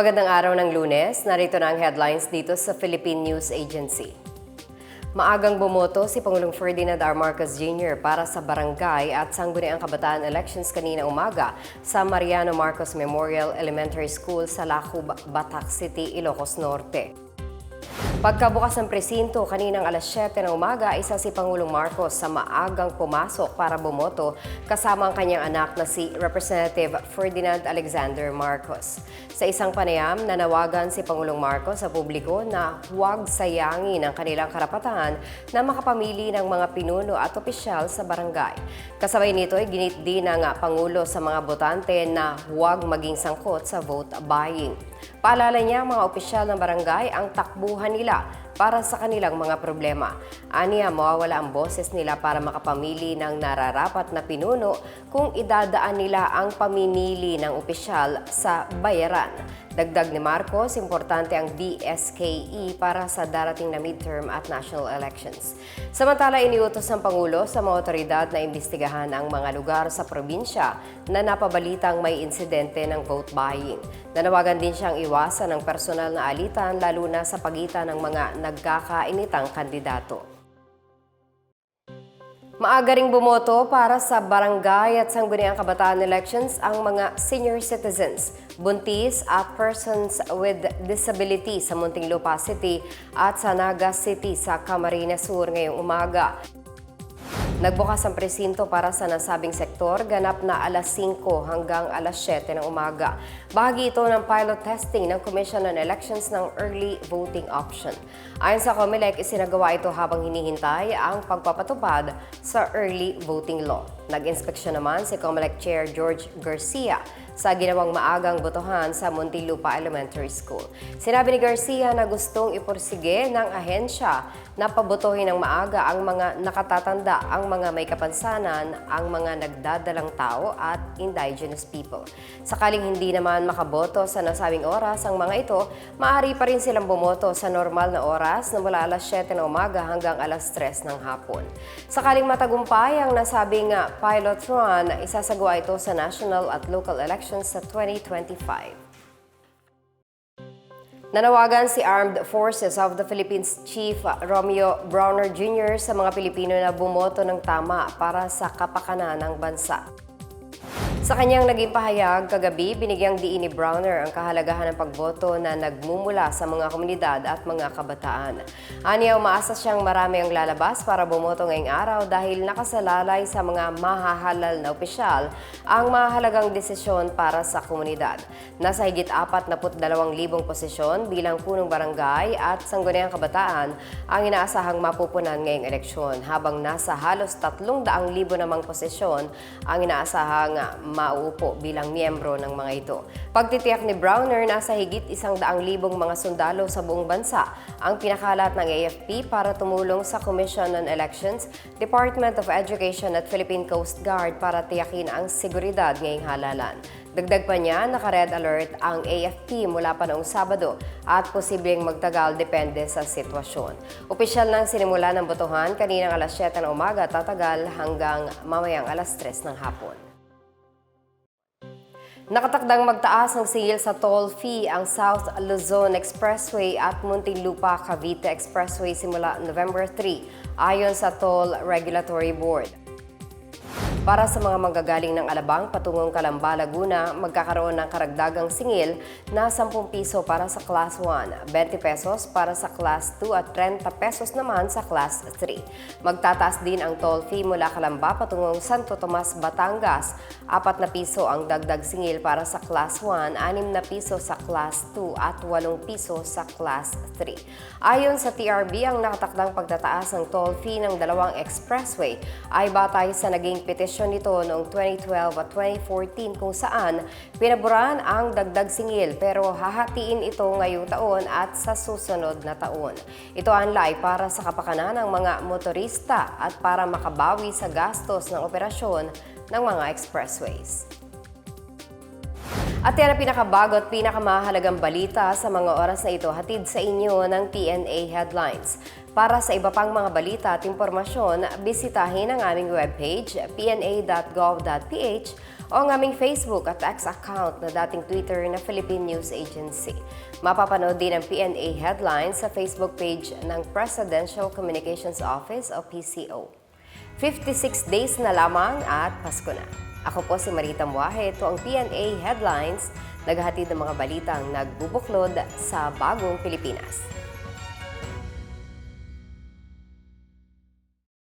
Magandang araw ng lunes, narito na ang headlines dito sa Philippine News Agency. Maagang bumoto si Pangulong Ferdinand R. Marcos Jr. para sa barangay at sangguniang kabataan elections kanina umaga sa Mariano Marcos Memorial Elementary School sa Lacub, Batak City, Ilocos Norte. Pagkabukas ng presinto kaninang alas 7 ng umaga, isa si Pangulong Marcos sa maagang pumasok para bumoto kasama ang kanyang anak na si Representative Ferdinand Alexander Marcos. Sa isang panayam, nanawagan si Pangulong Marcos sa publiko na huwag sayangin ang kanilang karapatan na makapamili ng mga pinuno at opisyal sa barangay. Kasabay nito ay ginit din ng Pangulo sa mga botante na huwag maging sangkot sa vote buying. Paalala niya mga opisyal ng barangay ang takbuhan nila para sa kanilang mga problema. Aniya, mawawala ang boses nila para makapamili ng nararapat na pinuno kung idadaan nila ang pamimili ng opisyal sa bayaran. Dagdag ni Marcos, importante ang DSKE para sa darating na midterm at national elections. Samantala, iniutos ng Pangulo sa mga otoridad na imbestigahan ang mga lugar sa probinsya na napabalitang may insidente ng vote buying. Nanawagan din siyang iwasan ng personal na alitan lalo na sa pagitan ng mga nagkakainitang kandidato. Maaga ring bumoto para sa barangay at sangguniang kabataan elections ang mga senior citizens, buntis at persons with disability sa Muntinlupa City at sa Naga City sa Camarines Sur ngayong umaga. Nagbukas ang presinto para sa nasabing sektor ganap na alas 5 hanggang alas 7 ng umaga. Bahagi ito ng pilot testing ng Commission on Elections ng early voting option. Ayon sa COMELEC, isinagawa ito habang hinihintay ang pagpapatupad sa early voting law. Nag-inspeksyon naman si COMELEC Chair George Garcia sa ginawang maagang botohan sa Muntinlupa Elementary School. Sinabi ni Garcia na gustong iporsige ng ahensya na pabotohin ng maaga ang mga nakatatanda, ang mga may kapansanan, ang mga nagdadalang tao at indigenous people. Sakaling hindi naman makaboto sa nasabing oras ang mga ito, maaari pa rin silang bumoto sa normal na oras na mula alas 7 ng umaga hanggang alas 3 ng hapon. Sakaling matagumpay ang nasabing uh, pilot run, isasagawa ito sa national at local elections sa 2025. Nanawagan si Armed Forces of the Philippines Chief Romeo Browner Jr. sa mga Pilipino na bumoto ng tama para sa kapakanan ng bansa. Sa kanyang naging pahayag kagabi, binigyang diin ni Browner ang kahalagahan ng pagboto na nagmumula sa mga komunidad at mga kabataan. Aniya, umaasa siyang marami ang lalabas para bumoto ngayong araw dahil nakasalalay sa mga mahahalal na opisyal ang mahalagang desisyon para sa komunidad. Nasa higit 42,000 posisyon bilang punong barangay at sangguniang kabataan ang inaasahang mapupunan ngayong eleksyon habang nasa halos 300,000 namang posisyon ang inaasahang mauupo bilang miyembro ng mga ito. Pagtitiyak ni Browner, nasa higit isang daang libong mga sundalo sa buong bansa ang pinakalat ng AFP para tumulong sa Commission on Elections, Department of Education at Philippine Coast Guard para tiyakin ang seguridad ngayong halalan. Dagdag pa niya, naka-red alert ang AFP mula pa noong Sabado at posibleng magtagal depende sa sitwasyon. Opisyal nang sinimula ng botohan kaninang alas 7 ng umaga tatagal hanggang mamayang alas 3 ng hapon. Nakatakdang magtaas ng singil sa toll fee ang South Luzon Expressway at Muntinlupa Cavite Expressway simula November 3 ayon sa Toll Regulatory Board. Para sa mga manggagaling ng Alabang patungong Calamba, Laguna, magkakaroon ng karagdagang singil na 10 piso para sa Class 1, 20 pesos para sa Class 2 at 30 pesos naman sa Class 3. Magtataas din ang toll fee mula Calamba patungong Santo Tomas, Batangas, 4 na piso ang dagdag singil para sa Class 1, 6 na piso sa Class 2 at 8 piso sa Class 3. Ayon sa TRB, ang nakatakdang pagtataas ng toll fee ng dalawang expressway ay batay sa naging petisyon desisyon nito noong 2012 at 2014 kung saan pinaboran ang dagdag singil pero hahatiin ito ngayong taon at sa susunod na taon. Ito anlay para sa kapakanan ng mga motorista at para makabawi sa gastos ng operasyon ng mga expressways. At yan ang pinakabago at pinakamahalagang balita sa mga oras na ito hatid sa inyo ng PNA Headlines. Para sa iba pang mga balita at impormasyon, bisitahin ang aming webpage pna.gov.ph o ang aming Facebook at X account na dating Twitter na Philippine News Agency. Mapapanood din ang PNA headlines sa Facebook page ng Presidential Communications Office o PCO. 56 days na lamang at Pasko na. Ako po si Marita Muahe. Ito ang PNA Headlines, naghahatid ng mga balitang nagbubuklod sa bagong Pilipinas.